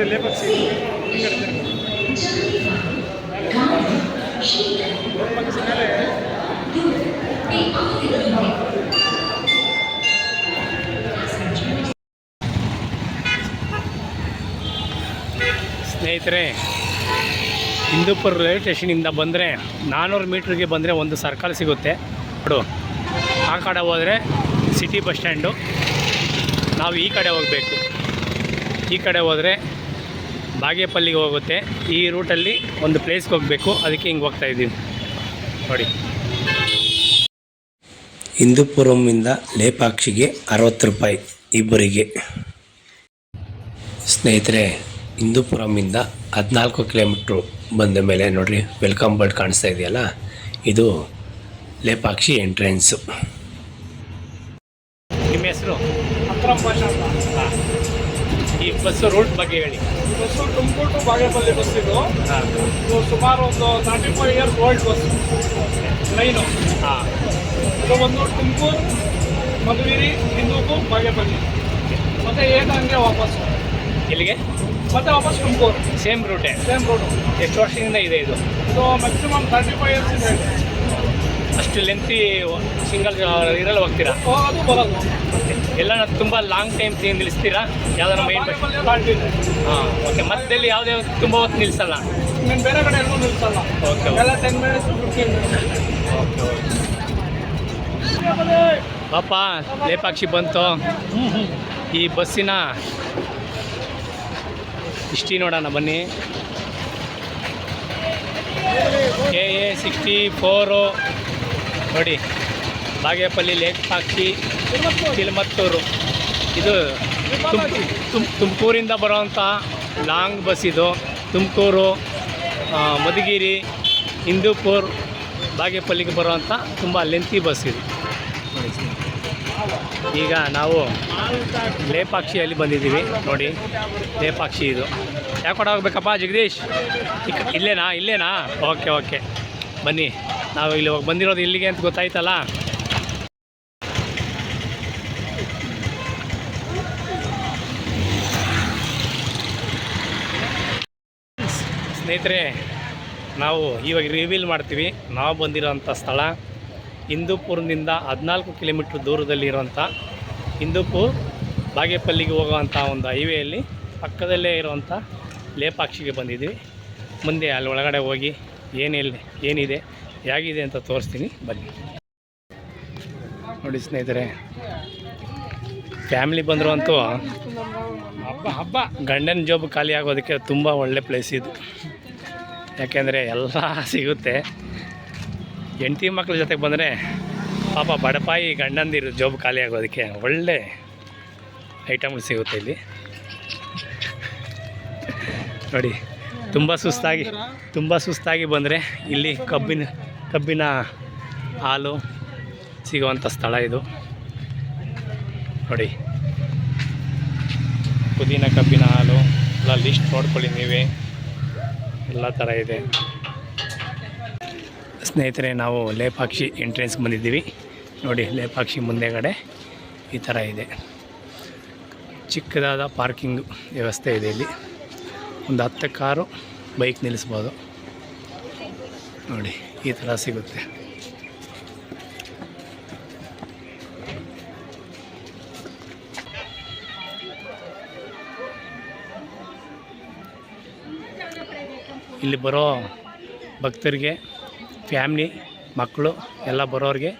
ಮೇಲೆ ಸ್ನೇಹಿತರೆ, ಹಿಂದೂಪುರ ರೈಲ್ವೆ ಸ್ಟೇಷನಿಂದ ಬಂದರೆ ನಾನ್ನೂರು ಮೀಟ್ರಿಗೆ ಬಂದರೆ ಒಂದು ಸರ್ಕಲ್ ಸಿಗುತ್ತೆ. ನೋಡು, ಆ ಕಡೆ ಹೋದರೆ ಸಿಟಿ ಬಸ್ ಸ್ಟ್ಯಾಂಡು. ನಾವು ಈ ಕಡೆ ಹೋಗಬೇಕು. ಈ ಕಡೆ ಹೋದರೆ ಬಾಗೇಪಲ್ಲಿಗೆ ಹೋಗುತ್ತೆ. ಈ ರೂಟಲ್ಲಿ ಒಂದು ಪ್ಲೇಸ್ಗೆ ಹೋಗಬೇಕು. ಅದಕ್ಕೆ ಹಿಂಗೆ ಹೋಗ್ತಾ ಇದ್ದೀವಿ. ನೋಡಿ. ಹಿಂದೂಪುರಮಿಂದ ಲೇಪಾಕ್ಷಿಗೆ ಅರವತ್ತು ರೂಪಾಯಿ ಇಬ್ಬರಿಗೆ. ಸ್ನೇಹಿತರೆ ಹಿಂದೂಪುರಮಿಂದ ಹದಿನಾಲ್ಕು ಕಿಲೋಮೀಟ್ರು ಬಂದ ಮೇಲೆ ನೋಡಿರಿ ವೆಲ್ಕಮ್ ಬರ್ಡ್ ಕಾಣಿಸ್ತಾ ಇದೆಯಲ್ಲ? ಇದು ಲೇಪಾಕ್ಷಿ ಎಂಟ್ರೆನ್ಸು. ನಿಮ್ಮ ಹೆಸರು? ಬಸ್ಸು ರೂಟ್ ಬಗ್ಗೆ ಹೇಳಿ. Bus Tumakuru to Bagepalli bus ಇದು. ಇದು ಸುಮಾರು ಒಂದು thirty five years old bus line ಹಾಂ. ಇದು ಒಂದು ತುಮಕೂರು ಮಧುಗಿರಿ ಹಿಂದೂಕು ಬಾಗೇಪಲ್ಲಿ. ಮತ್ತೆ ಏಕಂಗೆ ವಾಪಸ್. ಇಲ್ಲಿಗೆ ಮತ್ತೆ ವಾಪಸ್ ತುಮಕೂರು. ಸೇಮ್ ರೂಟೇ ಸೇಮ್ ರೂಟು ಎಷ್ಟು ವರ್ಷದಿಂದ ಇದೆ ಇದು? ಇದು ಮ್ಯಾಕ್ಸಿಮಮ್ ತರ್ಟಿ ಫೈವ್ ಇಯರ್ಸ್ ಇದೆ. ಅಷ್ಟು ಲೆಂತಿ ಸಿಂಗಲ್ ಇರಲ್ಲ ಹೋಗ್ತೀರಾ ಹೋಗೋದು ಬರೋದು ಎಲ್ಲ ತುಂಬ ಲಾಂಗ್ ಟೈಮ್ ನಿಲ್ಲಿಸ್ತೀರಾ? ಯಾವ್ದಾರು ಮೈನ್ ಹಾಂ ಓಕೆ ಮಧ್ಯದಲ್ಲಿ ಯಾವುದೇ ತುಂಬ ಹೊತ್ತು ನಿಲ್ಲಿಸಲ್ಲ ನೀನು ಬೇರೆ ಕಡೆ ಎಲ್ಲೂ ನಿಲ್ಸಲ್ಲ. ಓಕೆ ಎಲ್ಲ ಟೆನ್ ಮಿನಿಟ್ಸ್ ಫಿಫ್ಟೀನ್ ಓಕೆ ಪಾಪ ಲೇಪಾಕ್ಷಿ ಬಂತು. ಈ ಬಸ್ಸಿನ ಹಿಸ್ಟ್ರಿ ನೋಡೋಣ ಬನ್ನಿ. ಕೆ ಎ ಸಿಕ್ಸ್ಟಿ ಫೋರು ನೋಡಿ, ಬಾಗೇಪಲ್ಲಿ ಲೇಕ್ ಸಾಕ್ಷಿ, ತಿಲಮತ್ತೂರು. ಇದು ತುಮ್ ತುಮ್, ತುಮಕೂರಿಂದ ಬರುವಂಥ ಲಾಂಗ್ ಬಸ್ ಇದು. ತುಮಕೂರು ಮಧುಗಿರಿ ಹಿಂದೂಪುರ್ ಬಾಗೇಪಲ್ಲಿಗೆ ಬರುವಂಥ ತುಂಬ ಲೆಂತಿ ಬಸ್ ಇದು. ಈಗ ನಾವು ಲೇಪಾಕ್ಷಿಯಲ್ಲಿ ಬಂದಿದ್ದೀವಿ. ನೋಡಿ, ಲೇಪಾಕ್ಷಿ ಇದು. ಯಾಕೆ ಹೋಗ್ಬೇಕಪ್ಪ ಜಗದೀಶ್? ಇಲ್ಲೇನಾ ಇಲ್ಲೇನಾ? Okay okay. ಬನ್ನಿ. ನಾವು ಇಲ್ಲಿ ಬಂದಿರೋದು ಇಲ್ಲಿಗೆ ಅಂತ ಗೊತ್ತಾಯ್ತಲ್ಲ? ಸ್ನೇಹಿತರೆ, ನಾವು ಇವಾಗ ರಿವೀಲ್ ಮಾಡ್ತೀವಿ. ನಾವು ಬಂದಿರೋಂಥ ಸ್ಥಳ ಹಿಂದೂಪುರದಿಂದ ಹದಿನಾಲ್ಕು ಕಿಲೋಮೀಟ್ರ್ ದೂರದಲ್ಲಿರುವಂಥ ಹಿಂದೂಪುರ್ ಬಾಗೇಪಲ್ಲಿಗೆ ಹೋಗುವಂಥ ಒಂದು ಹೈವೇಯಲ್ಲಿ ಪಕ್ಕದಲ್ಲೇ ಇರುವಂಥ ಲೇಪಾಕ್ಷಿಗೆ ಬಂದಿದ್ವಿ ಮುಂದೆ ಅಲ್ಲಿ ಒಳಗಡೆ ಹೋಗಿ ಏನಿಲ್ಲ ಏನಿದೆ ಹೇಗಿದೆ ಅಂತ ತೋರಿಸ್ತೀನಿ, ಬನ್ನಿ. ನೋಡಿ ಸ್ನೇಹಿತರೆ, ಫ್ಯಾಮಿಲಿ ಬಂದರು ಅಂತೂ ಹಬ್ಬ ಹಬ್ಬ. ಗಂಡನ ಜೋಬ್ ಖಾಲಿ ಆಗೋದಕ್ಕೆ ತುಂಬ ಒಳ್ಳೆ ಪ್ಲೇಸ್ ಇದು. ಯಾಕೆಂದರೆ ಎಲ್ಲ ಸಿಗುತ್ತೆ. ಹೆಂಡತಿ ಮಕ್ಕಳ ಜೊತೆಗೆ ಬಂದರೆ ಪಾಪ ಬಡಪಾಯಿ ಗಂಡಂದಿರು ಜೋಬ್ ಖಾಲಿ ಆಗೋದಕ್ಕೆ ಒಳ್ಳೆ ಐಟಮ್ಗಳು ಸಿಗುತ್ತೆ ಇಲ್ಲಿ. ನೋಡಿ ತುಂಬ ಸುಸ್ತಾಗಿ ತುಂಬ ಸುಸ್ತಾಗಿ ಬಂದರೆ ಇಲ್ಲಿ ಕಬ್ಬಿನ ಕಬ್ಬಿನ ಹಾಲು ಸಿಗುವಂಥ ಸ್ಥಳ ಇದು. ನೋಡಿ. ಪುದೀನ ಕಬ್ಬಿನ ಹಾಲು, ಎಲ್ಲ ಲಿಸ್ಟ್ ನೋಡ್ಕೊಳ್ಳಿ ನೀವೇ ಎಲ್ಲ ಥರ ಇದೆ. ಸ್ನೇಹಿತರೆ, ನಾವು ಲೇಪಾಕ್ಷಿ ಎಂಟ್ರೆನ್ಸ್ಗೆ ಬಂದಿದ್ದೀವಿ. ನೋಡಿ, ಲೇಪಾಕ್ಷಿ ಮುಂದೆಗಡೆ ಈ ಥರ ಇದೆ. ಚಿಕ್ಕದಾದ ಪಾರ್ಕಿಂಗ್ ವ್ಯವಸ್ಥೆ ಇದೆ ಇಲ್ಲಿ. ಒಂದು ಹತ್ತು ಕಾರು ಬೈಕ್ ನಿಲ್ಲಿಸ್ಬೋದು. ನೋಡಿ, ಈ ಥರ ಸಿಗುತ್ತೆ. ಇಲ್ಲಿ ಬರೋ ಭಕ್ತರಿಗೆ, ಫ್ಯಾಮ್ಲಿ, ಮಕ್ಕಳು, ಎಲ್ಲ ಬರೋರಿಗೆ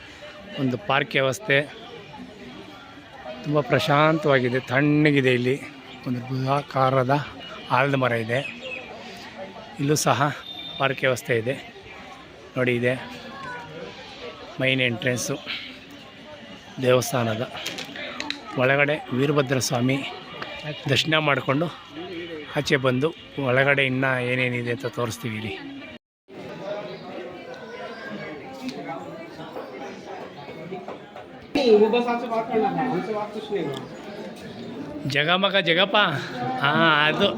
ಒಂದು ಪಾರ್ಕ್ ವ್ಯವಸ್ಥೆ ತುಂಬ ಪ್ರಶಾಂತವಾಗಿದೆ ತಣ್ಣಗಿದೆ ಇಲ್ಲಿ ಒಂದು ಬೃಹಾಕಾರದ ಆಲದ ಮರ ಇದೆ. ಇಲ್ಲೂ ಸಹ ಪಾರ್ಕ್ ವ್ಯವಸ್ಥೆ ಇದೆ. ನೋಡಿ ಇದೆ. Main entrance. ದೇವಸ್ಥಾನದ ಒಳಗಡೆ ವೀರಭದ್ರ ಸ್ವಾಮಿ ದರ್ಶನ ಮಾಡಿಕೊಂಡು ಆಚೆ ಬಂದು ಒಳಗಡೆ ಇನ್ನೂ ಏನೇನಿದೆ ಅಂತ ತೋರಿಸ್ತೀವಿ ಇಲ್ಲಿ. ಜಗಮಗ ಜಗಪ್ಪ. ಹಾಂ ಅದು.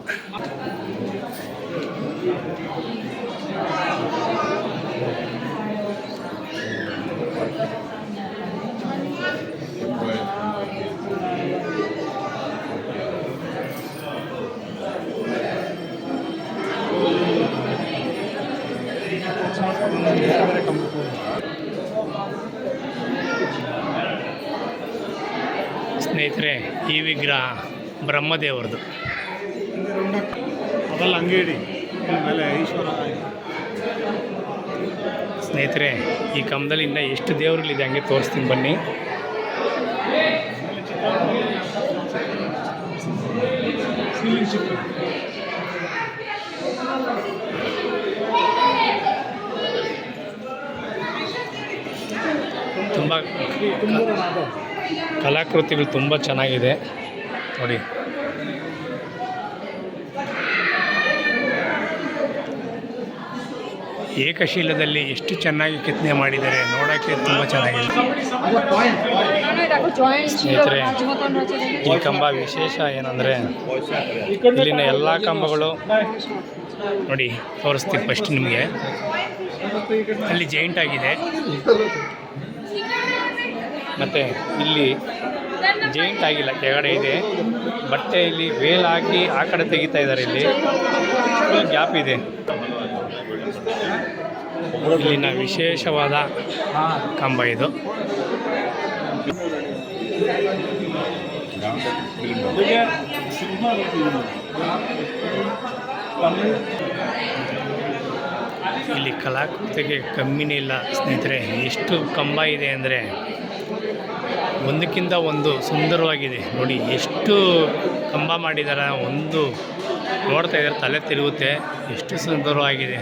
ಸ್ನೇಹಿತರೆ ಈ ವಿಗ್ರಹ ಬ್ರಹ್ಮದೇವರದು. ಅದಲ್ಲ ಅಂಗಡಿ ಆಮೇಲೆ ಈಶ್ವರ ಸ್ನೇಹಿತರೆ ಈ ಕಂಬದಲ್ಲಿ ಇನ್ನೂ ಎಷ್ಟು ದೇವರುಗಳಿದೆ ಹಂಗೆ ತೋರಿಸ್ತೀನಿ ಬನ್ನಿ. ತುಂಬ ಕಲಾಕೃತಿಗಳು ತುಂಬ ಚೆನ್ನಾಗಿದೆ. ನೋಡಿ. ಏಕಶೀಲದಲ್ಲಿ ಎಷ್ಟು ಚೆನ್ನಾಗಿ ಕೆತ್ತನೆ ಮಾಡಿದ್ದಾರೆ ನೋಡೋಕ್ಕೆ ತುಂಬ ಚೆನ್ನಾಗಿದೆ. ಸ್ನೇಹಿತರೆ, ಈ ಕಂಬ ವಿಶೇಷ ಏನಂದರೆ, ಇಲ್ಲಿನ ಎಲ್ಲ ಕಂಬಗಳು ನೋಡಿ ತೋರಿಸ್ತೀವಿ ಫಸ್ಟ್ ನಿಮಗೆ. ಅಲ್ಲಿ ಜೈಂಟ್ ಆಗಿದೆ. ಮತ್ತು ಇಲ್ಲಿ ಜೈಂಟ್ ಆಗಿಲ್ಲ, ಕೆಳಗಡೆ ಇದೆ. ಬಟ್ಟೆ ಇಲ್ಲಿ ವೇಲ್ ಹಾಕಿ ಆ ಕಡೆ ತೆಗಿತಾ ಇದ್ದಾರೆ ಇಲ್ಲಿ. ಗ್ಯಾಪ್ ಇದೆ. ಇಲ್ಲಿನ ವಿಶೇಷವಾದ ಕಂಬ ಇದು. ಇಲ್ಲಿ ಕಲಾಕೃತಿಗೆ ಕಮ್ಮಿನೇ ಇಲ್ಲ ಸ್ನೇಹಿತರೆ, ಎಷ್ಟು ಕಂಬ ಇದೆ ಅಂದರೆ ಒಂದಕ್ಕಿಂತ ಒಂದು ಸುಂದರವಾಗಿದೆ. ನೋಡಿ, ಎಷ್ಟು ಕಂಬ ಮಾಡಿದ್ದಾರೆ ಒಂದು ನೋಡ್ತಾ ಇದ್ದಾರೆ, ತಲೆ ತಿರುಗುತ್ತೆ, ಎಷ್ಟು ಸುಂದರವಾಗಿದೆ.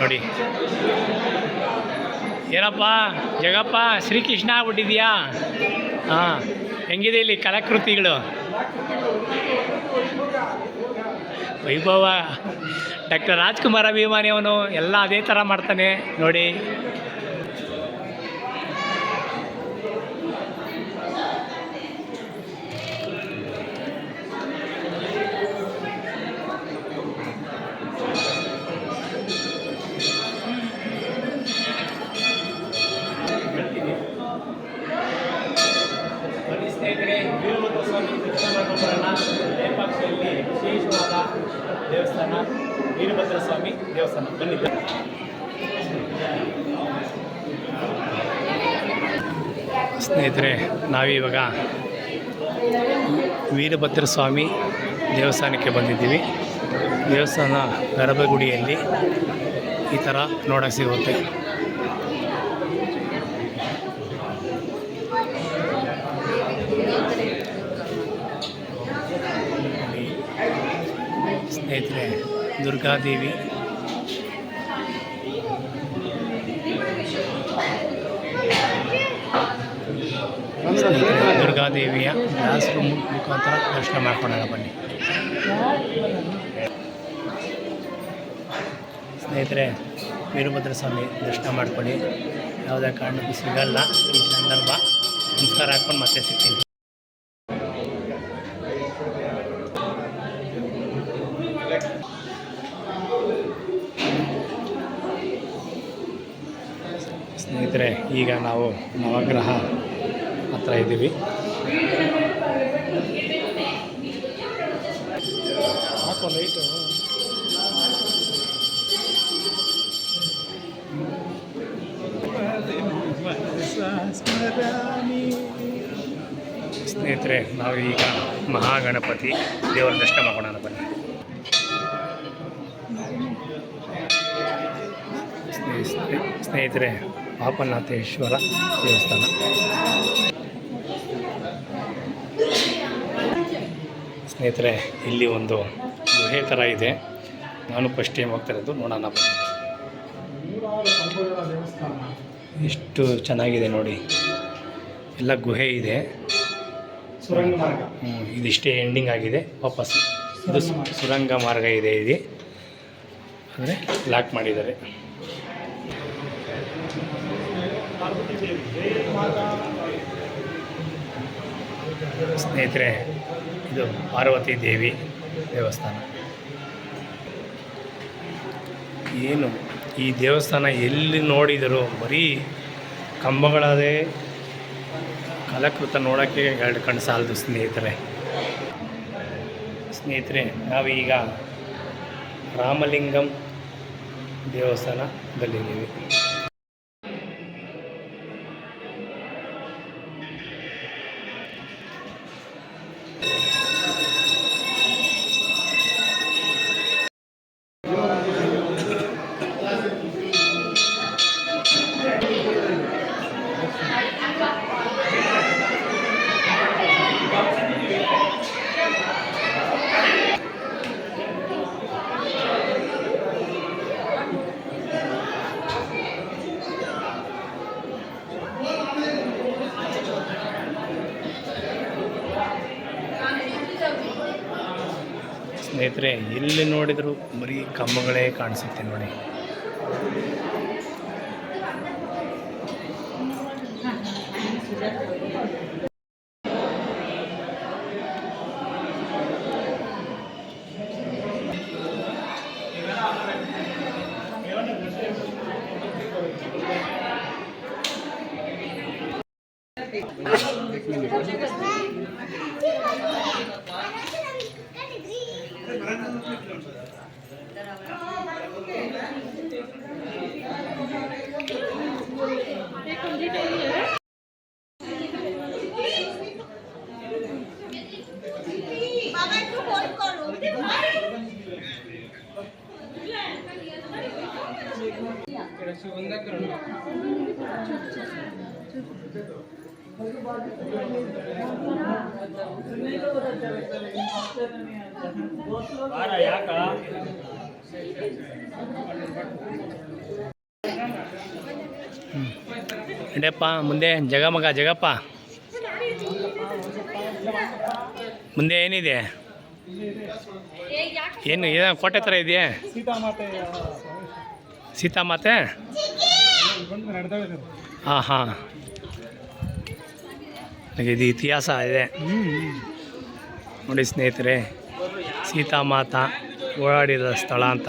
ನೋಡಿ. ಏನಪ್ಪ, ಜಗಪ್ಪ, ಶ್ರೀಕೃಷ್ಣ ಆಗ್ಬಿಟ್ಟಿದ್ಯಾ? ಹಾಂ. ಹೆಂಗಿದೆ ಇಲ್ಲಿ ಕಲಾಕೃತಿಗಳು? ವೈಭವ. ಡಾಕ್ಟರ್ ರಾಜ್ಕುಮಾರ್ ಅಭಿಮಾನಿ ಅವನು ಎಲ್ಲ ಅದೇ ಥರ ಮಾಡ್ತಾನೆ. ನೋಡಿ ಬನ್ನಿ ಸ್ನೇಹಿತರೆ ವೀರಭದ್ರ ಸ್ವಾಮಿ ದರ್ಶನ ಮಾಡ್ಕೊಂಬರೋಣ ಲೇಪಾಕ್ಷಿಯಲ್ಲಿ ವಿಶೇಷವಾದ ದೇವಸ್ಥಾನ ವೀರಭದ್ರ ಸ್ವಾಮಿ ದೇವಸ್ಥಾನ. ಬನ್ನಿ. ಸ್ನೇಹಿತರೆ, ನಾವಿವಾಗ ವೀರಭದ್ರ ಸ್ವಾಮಿ ದೇವಸ್ಥಾನಕ್ಕೆ ಬಂದಿದ್ದೀವಿ. ದೇವಸ್ಥಾನ ಗರ್ಭಗುಡಿಯಲ್ಲಿ ಈ ಥರ ನೋಡೋಕ್ಕೆ ಸಿಗುತ್ತೆ. ಸ್ನೇಹಿತರೆ, ದುರ್ಗಾದೇವಿ ದುರ್ಗಾದೇವಿಯ ದಾಸರು ಮುಖಾಂತರ ದರ್ಶನ ಮಾಡ್ಕೊಳ್ಳೋಣ ಬನ್ನಿ. ಸ್ನೇಹಿತರೆ ವೀರಭದ್ರ ಸ್ವಾಮಿ ದರ್ಶನ ಮಾಡ್ಕೊಳ್ಳಿ. ಯಾವುದೇ ಕಾರಣಕ್ಕೂ ಸಿಗಲ್ಲ. ಈ ಸಂದರ್ಭ ನಮಸ್ಕಾರ ಹಾಕ್ಕೊಂಡು ಮತ್ತೆ ಸಿಗ್ತೀನಿ. ಸ್ನೇಹಿತರೆ, ಈಗ ನಾವು ನವಗ್ರಹ ಹತ್ರ ಇದ್ದೀವಿ. ಸ್ನೇಹಿತರೆ, ನಾವು ಈಗ ಮಹಾಗಣಪತಿ ದೇವರ ದರ್ಶನ ಮಾಡೋಣ ಬನ್ನಿ ಸ್ನೇಹಿ- ಸ್ನೇಹಿ- ಸ್ನೇಹಿತರೆ ಪಾಪನಾಥೇಶ್ವರ ದೇವಸ್ಥಾನ. ಸ್ನೇಹಿತರೆ ಇಲ್ಲಿ ಒಂದು ಗುಹೆ ಥರ ಇದೆ. ನಾನು ಫಸ್ಟ್ ಟೈಮ್ ಹೋಗ್ತಾ ಇರೋದು ನೋಡೋಣ. ಎಷ್ಟು ಚೆನ್ನಾಗಿದೆ ನೋಡಿ. ಎಲ್ಲ ಗುಹೆ ಇದೆ. ಇದಿಷ್ಟೇ ಎಂಡಿಂಗ್ ಆಗಿದೆ ವಾಪಸ್. ಇದು ಸುರಂಗ ಮಾರ್ಗ. ಇದೆ ಇಲ್ಲಿ. ಅಂದರೆ ಲಾಕ್ ಮಾಡಿದ್ದಾರೆ. ಸ್ನೇಹಿತರೆ ಇದು ಪಾರ್ವತಿ ದೇವಿ ದೇವಸ್ಥಾನ. ಏನು ಈ ದೇವಸ್ಥಾನ ಎಲ್ಲಿ ನೋಡಿದರೂ ಬರೀ ಕಂಬಗಳದೇ ಕಲಾಕೃತ ನೋಡೋಕ್ಕೆ ಎರಡು ಕಣ್ಣು ಸಾಲದು ಸ್ನೇಹಿತರೆ. ಸ್ನೇಹಿತರೆ, ನಾವೀಗ ರಾಮಲಿಂಗಂ ದೇವಸ್ಥಾನದಲ್ಲಿದ್ದೀವಿ. 何? ಬರೀ ಕಂಬಗಳೇ ಕಾಣಿಸುತ್ತೆ ನೋಡಿ. ನಡೆಯಪ್ಪ ಮುಂದೆ ಜಗಮಗ ಜಗಪ್ಪ. ಮುಂದೆ ಏನಿದೆ? ಏನು ಏನೋ ಕೋಟೆ ಥರ ಇದೆಯಾ? ಸೀತಾಮಾತೆ ಹಾಂ ಹಾಂ. ಇದು ಇತಿಹಾಸ ಇದೆ. ನೋಡಿ ಸ್ನೇಹಿತರೆ ಸೀತಾಮಾತ ಓಡಾಡಿದ ಸ್ಥಳ ಅಂತ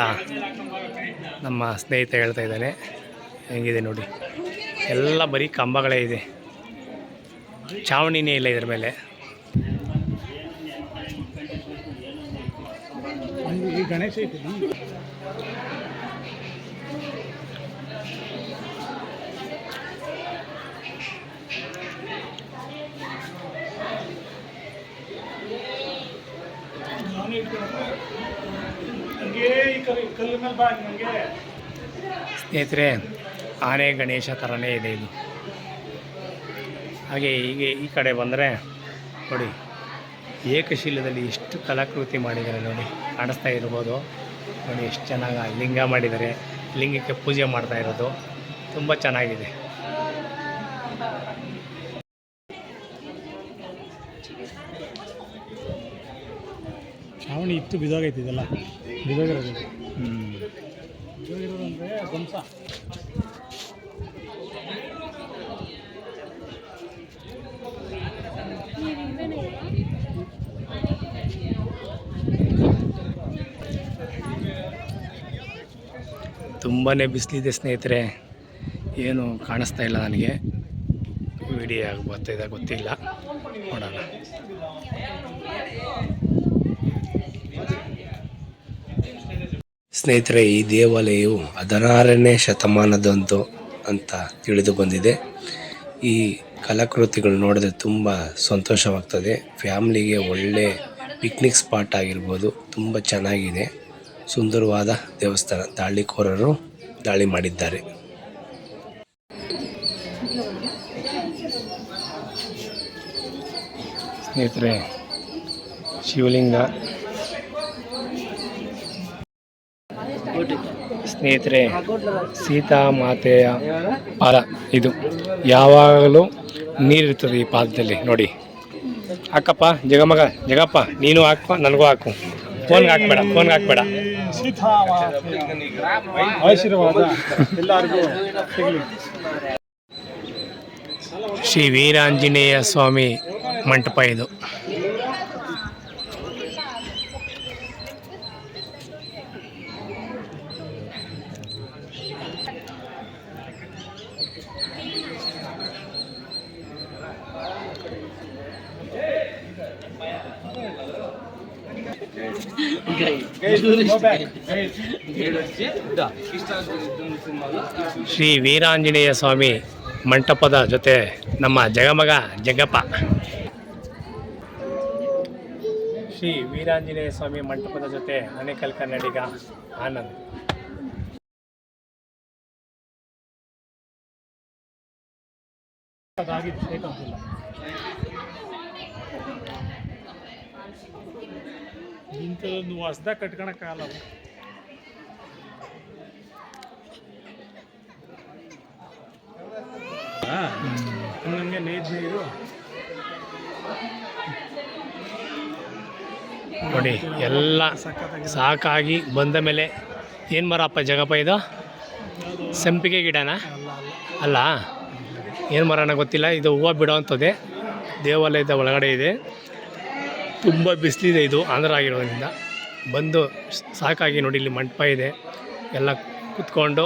ನಮ್ಮ ಸ್ನೇಹಿತ ಹೇಳ್ತಾ ಇದ್ದಾನೆ. ಹೆಂಗಿದೆ ನೋಡಿ. ಎಲ್ಲ ಬರೀ ಕಂಬಗಳೇ ಇದೆ. ಚಾವಣಿನೇ ಇಲ್ಲ ಇದ್ರ ಮೇಲೆ. ಗಣೇಶ ಐತಿ ಹಂಗೆ ಈ ಕಲ್ ಕಲ್ಲು ಮೇಲೆ ಬಾ ನನಗೆ ಸ್ನೇಹಿತರೆ ಆನೆ ಗಣೇಶ ಥರನೇ ಇದೆ ಇದು. ಹಾಗೆ ಹೀಗೆ ಈ ಕಡೆ ಬಂದರೆ ನೋಡಿ ಏಕಶೀಲದಲ್ಲಿ ಎಷ್ಟು ಕಲಾಕೃತಿ ಮಾಡಿದ್ದಾರೆ ನೋಡಿ ಕಾಣಿಸ್ತಾ ಇರ್ಬೋದು. ನೋಡಿ ಎಷ್ಟು ಚೆನ್ನಾಗಿ ಲಿಂಗ ಮಾಡಿದ್ದಾರೆ ಲಿಂಗಕ್ಕೆ ಪೂಜೆ ಮಾಡ್ತಾ ಇರೋದು. ತುಂಬ ಚೆನ್ನಾಗಿದೆ. ಚಾವಣಿ ಇತ್ತು ಬಿದೋಗೈತಿ ತುಂಬಾ ಬಿಸಿಲಿದೆ ಸ್ನೇಹಿತರೆ. ಏನು ಕಾಣಿಸ್ತಾ ಇಲ್ಲ ನನಗೆ. ವಿಡಿಯೋ ಆಗಿ ಬರ್ತಾಯಿದೆ ಗೊತ್ತಿಲ್ಲ. ನೋಡೋಣ. ಸ್ನೇಹಿತರೆ, ಈ ದೇವಾಲಯವು ಹದಿನಾರನೇ ಶತಮಾನದಂದು ಅಂತ ತಿಳಿದು ಬಂದಿದೆ ಈ ಕಲಾಕೃತಿಗಳು ನೋಡಿದ್ರೆ ತುಂಬ ಸಂತೋಷವಾಗ್ತದೆ. ಫ್ಯಾಮ್ಲಿಗೆ ಒಳ್ಳೆ ಪಿಕ್ನಿಕ್ ಸ್ಪಾಟ್ ಆಗಿರ್ಬೋದು, ತುಂಬ ಚೆನ್ನಾಗಿದೆ. ಸುಂದರವಾದ ದೇವಸ್ಥಾನ, ದಾಳಿಕೋರರು ದಾಳಿ ಮಾಡಿದ್ದಾರೆ. ಸ್ನೇಹಿತರೆ, ಶಿವಲಿಂಗ ಸ್ನೇಹಿತರೆ ಸೀತಾ ಮಾತೆಯ ಪಾದ ಇದು. ಯಾವಾಗಲೂ ನೀರಿರ್ತದೆ ಈ ಪಾದದಲ್ಲಿ ನೋಡಿ. ಅಕ್ಕಪ್ಪ ಜಗಮಗ ಜಗಪ್ಪ ನೀನು ಹಾಕಪ್ಪ ನನಗೂ ಹಾಕು. ಫೋನ್ಗೆ ಹಾಕ್ಬೇಡ ಫೋನ್ಗೆ ಹಾಕ್ಬೇಡ. ಶ್ರೀ ವೀರಾಂಜನೇಯ ಸ್ವಾಮಿ ಮಂಟಪ ಇದು. ಶ್ರೀ ವೀರಾಂಜನೇಯ ಸ್ವಾಮಿ ಮಂಟಪದ ಜೊತೆ ನಮ್ಮ ಜಗಮಗ ಜಗ್ಗಪ್ಪ. ಶ್ರೀ ವೀರಾಂಜನೇಯ ಸ್ವಾಮಿ ಮಂಟಪದ ಜೊತೆ ಅನೇಕಲ್ ಕನ್ನಡಿಗ ಆನಂದ್. ಇಂಥದೊಂದು ಹೊಸ್ದಾಗ ಕಟ್ಕೊಳಕ್ಕಾಗಲ್ಲ ಕಾಲ ನಮಗೆ ನೇಜ್ ನೀರು ನೋಡಿ, ಎಲ್ಲ ಸಾಕಾಗಿ ಬಂದ ಮೇಲೆ ಏನು ಮರಪ್ಪ ಜಗಪ್ಪ ಇದು? ಸಂಪಿಗೆ ಗಿಡನಾ? ಅಲ್ಲ, ಏನು ಮರನ ಗೊತ್ತಿಲ್ಲ, ಇದು ಹೂವು ಬಿಡೋವಂಥದ್ದೇ ದೇವಾಲಯದ ಒಳಗಡೆ ಇದೆ. ತುಂಬ ಬಿಸಿಲಿದೆ ಇದು, ಆಂಧ್ರ ಆಗಿರೋದ್ರಿಂದ. ಬಂದು ಸಾಕಾಗಿ ನೋಡಿ, ಇಲ್ಲಿ ಮಂಟಪ ಇದೆ. ಎಲ್ಲ ಕೂತ್ಕೊಂಡು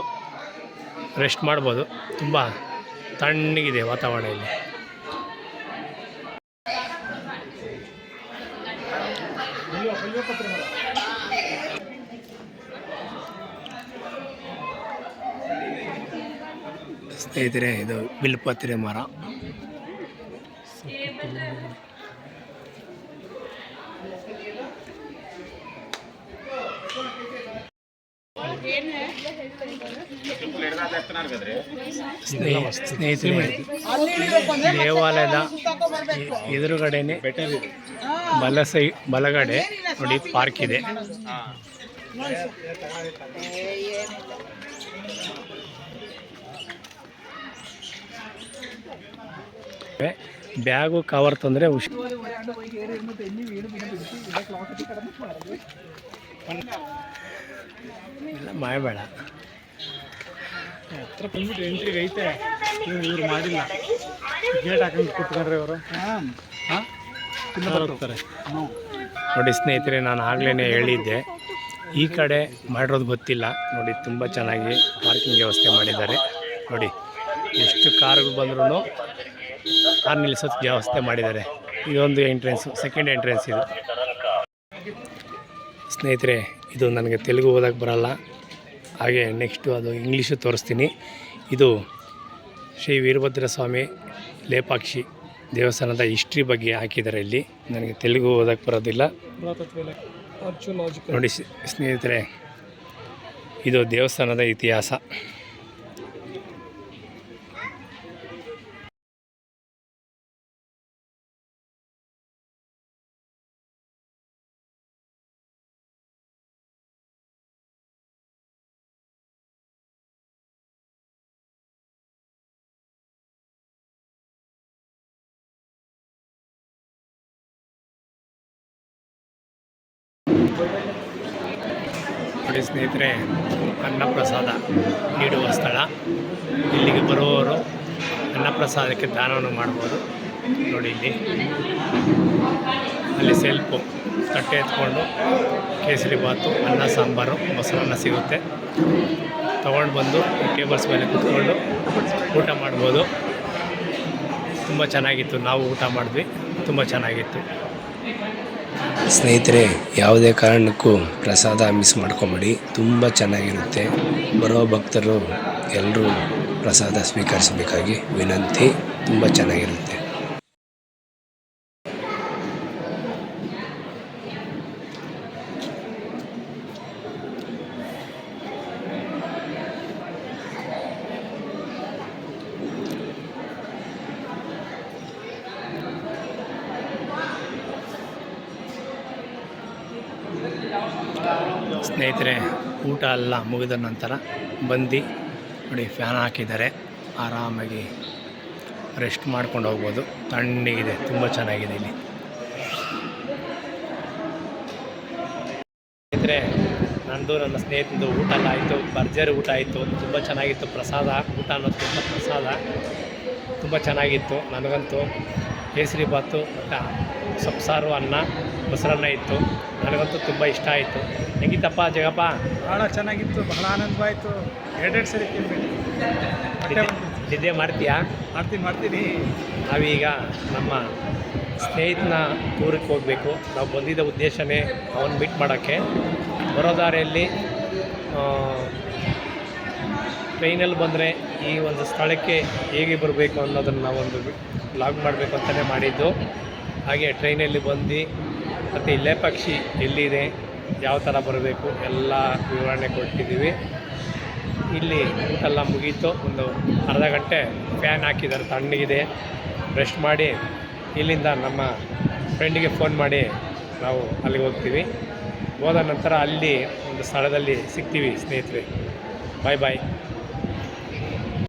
ರೆಸ್ಟ್ ಮಾಡ್ಬೋದು. ತುಂಬ ತಣ್ಣಗಿದೆ ವಾತಾವರಣ ಇಲ್ಲಿ. ಸ್ನೇಹಿತರೆ, ಇದು ಬಿಲ್ಪತ್ರೆ ಮರ. ದೇವಾಲಯದ ಎದುರುಗಡೆನೆ ಬಲ ಸೈ ಬಲಗಡೆ ನೋಡಿ ಪಾರ್ಕ್ ಇದೆ. ಬ್ಯಾಗು ಕವರ್ ತಂದರೆ ಹುಷ ಇಲ್ಲ ಮಾಡಬೇಡ ಹತ್ರ ಬಂದ್ಬಿಟ್ಟು ಎಂಟ್ರಿಗೆ ಐತೆ. ಇವ್ರು ಇವ್ರು ಮಾಡಿಲ್ಲ. ಗೇಟ್ ಹಾಕೊಂಡು ಕುತ್ಕೊಂಡ್ರೆ ಇವರು. ಹಾಂ? ಹಾಂ ಹೋಗ್ತಾರೆ. ನೋಡಿ ಸ್ನೇಹಿತರೆ ನಾನು ಆಗ್ಲೇ ಹೇಳಿದ್ದೆ. ಈ ಕಡೆ ಮಾಡಿರೋದು ಗೊತ್ತಿಲ್ಲ. ನೋಡಿ ತುಂಬ ಚೆನ್ನಾಗಿ ಪಾರ್ಕಿಂಗ್ ವ್ಯವಸ್ಥೆ ಮಾಡಿದ್ದಾರೆ. ನೋಡಿ ಎಷ್ಟು ಕಾರುಗಳು ಬಂದ್ರೂ ಕಾರ್ ನಿಲ್ಲಿಸೋದು ವ್ಯವಸ್ಥೆ ಮಾಡಿದ್ದಾರೆ. ಇದೊಂದು ಎಂಟ್ರೆನ್ಸು ಸೆಕೆಂಡ್ ಎಂಟ್ರೆನ್ಸ್ ಇದು. ಸ್ನೇಹಿತರೆ ಇದು ನನಗೆ ತೆಲುಗು ಓದೋಕ್ಕೆ ಬರಲ್ಲ. ಹಾಗೆ ನೆಕ್ಸ್ಟು ಅದು ಇಂಗ್ಲೀಷು ತೋರಿಸ್ತೀನಿ. ಇದು ಶ್ರೀ ವೀರಭದ್ರ ಸ್ವಾಮಿ ಲೇಪಾಕ್ಷಿ ದೇವಸ್ಥಾನದ ಹಿಸ್ಟ್ರಿ ಬಗ್ಗೆ ಹಾಕಿದ್ದಾರೆ ಇಲ್ಲಿ. ನನಗೆ ತೆಲುಗು ಓದೋಕ್ಕೆ ಬರೋದಿಲ್ಲ. ನೋಡಿ ಸ್ನೇಹಿತರೆ ಇದು ದೇವಸ್ಥಾನದ ಇತಿಹಾಸ. ನೋಡಿ ಸ್ನೇಹಿತರೆ, ಅನ್ನಪ್ರಸಾದ ನೀಡುವ ಸ್ಥಳ. ಇಲ್ಲಿಗೆ ಬರುವವರು ಅನ್ನಪ್ರಸಾದಕ್ಕೆ ದಾನವನ್ನು ಮಾಡ್ಬೋದು. ನೋಡಿ ಇಲ್ಲಿ. ಅಲ್ಲಿ ಸೆಲ್ಫು ತಟ್ಟೆ ಎತ್ಕೊಂಡು ಕೇಸರಿ ಬಾತು, ಅನ್ನ ಸಾಂಬಾರು, ಮೊಸರನ್ನ ಸಿಗುತ್ತೆ. ತಗೊಂಡು ಬಂದು ಟೇಬಲ್ಸ್ ಮೇಲೆ ಕೂತ್ಕೊಂಡು ಊಟ ಮಾಡ್ಬೋದು. ತುಂಬ ಚೆನ್ನಾಗಿತ್ತು. ನಾವು ಊಟ ಮಾಡಿದ್ವಿ. ತುಂಬ ಚೆನ್ನಾಗಿತ್ತು. ಸ್ನೇಹಿತರೆ, ಯಾವುದೇ ಕಾರಣಕ್ಕೂ ಪ್ರಸಾದ ಮಿಸ್ ಮಾಡ್ಕೊಬೇಡಿ. ತುಂಬ ಚೆನ್ನಾಗಿರುತ್ತೆ. ಬರೋ ಭಕ್ತರು ಎಲ್ಲರೂ ಪ್ರಸಾದ ಸ್ವೀಕರಿಸಬೇಕಾಗಿ ವಿನಂತಿ. ತುಂಬ ಚೆನ್ನಾಗಿರುತ್ತೆ ಸ್ನೇಹಿತರೆ ಊಟ ಎಲ್ಲ ಮುಗಿದ ನಂತರ ಬಂದು ನೋಡಿ ಫ್ಯಾನ್ ಹಾಕಿದ್ದಾರೆ. ಆರಾಮಾಗಿ ರೆಸ್ಟ್ ಮಾಡ್ಕೊಂಡು ಹೋಗ್ಬೋದು. ತಣ್ಣಗಿದೆ, ತುಂಬ ಚೆನ್ನಾಗಿದೆ ಇಲ್ಲಿ. ಸ್ನೇಹಿತರೆ, ನಂದು ನನ್ನ ಸ್ನೇಹಿತಂದು ಊಟ ಎಲ್ಲ ಆಯಿತು. ಭರ್ಜರಿ ಊಟ ಆಯಿತು. ತುಂಬ ಚೆನ್ನಾಗಿತ್ತು. ಪ್ರಸಾದ, ಊಟ ಅನ್ನೋದಕ್ಕಿಂತ ಪ್ರಸಾದ. ತುಂಬ ಚೆನ್ನಾಗಿತ್ತು. ನನಗಂತೂ ಕೇಸರಿ ಬಾತು, ಮತ್ತು ಸೊಪ್ಸಾರು ಅನ್ನ, ಮೊಸರನ್ನ ಇತ್ತು. ನನಗಂತೂ ತುಂಬ ಇಷ್ಟ ಆಯಿತು. ಹೆಂಗಿತ್ತಪ್ಪ ಜಗಪ್ಪ? ಭಾಳ ಚೆನ್ನಾಗಿತ್ತು ಬಹಳ ಆನಂದವಾಯಿತು ಎರಡೆರಡು ಸರಿ ನಿದ್ದೆ ಮಾಡ್ತೀಯಾ? ಮಾಡ್ತೀನಿ ಮಾಡ್ತೀನಿ. ನಾವೀಗ ನಮ್ಮ ಸ್ನೇಹಿತನ ಊರಿಗೆ ಹೋಗಬೇಕು. ನಾವು ಬಂದಿದ್ದ ಉದ್ದೇಶವೇ ಅವನು ಮೀಟ್ ಮಾಡೋಕ್ಕೆ. ಬರೋ ದಾರಿಯಲ್ಲಿ ಟ್ರೈನಲ್ಲಿ ಬಂದರೆ ಈ ಒಂದು ಸ್ಥಳಕ್ಕೆ ಹೇಗೆ ಬರಬೇಕು ಅನ್ನೋದನ್ನು ನಾವೊಂದು ಲಾಗ್ ಮಾಡಬೇಕು ಅಂತಲೇ ಮಾಡಿದ್ದು. ಹಾಗೆ ಟ್ರೈನಲ್ಲಿ ಬಂದು ಮತ್ತು ಇಲ್ಲೇ ಪಕ್ಷಿ ಎಲ್ಲಿದೆ? ಯಾವ ಥರ ಬರಬೇಕು ಎಲ್ಲ ವಿವರಣೆ ಕೊಟ್ಟಿದ್ದೀವಿ. ಇಲ್ಲಿ ಊಟೆಲ್ಲ ಮುಗೀತು. ಒಂದು ಅರ್ಧ ಗಂಟೆ ಫ್ಯಾನ್ ಹಾಕಿದ್ದಾರೆ, ತಣ್ಣಗಿದೆ. ರೆಸ್ಟ್ ಮಾಡಿ ಇಲ್ಲಿಂದ ನಮ್ಮ ಫ್ರೆಂಡಿಗೆ ಫೋನ್ ಮಾಡಿ ನಾವು ಅಲ್ಲಿಗೆ ಹೋಗ್ತೀವಿ. ಹೋದ ನಂತರ ಅಲ್ಲಿ ಒಂದು ಸ್ಥಳದಲ್ಲಿ ಸಿಗ್ತೀವಿ ಸ್ನೇಹಿತರೆ. ಬಾಯ್ ಬಾಯ್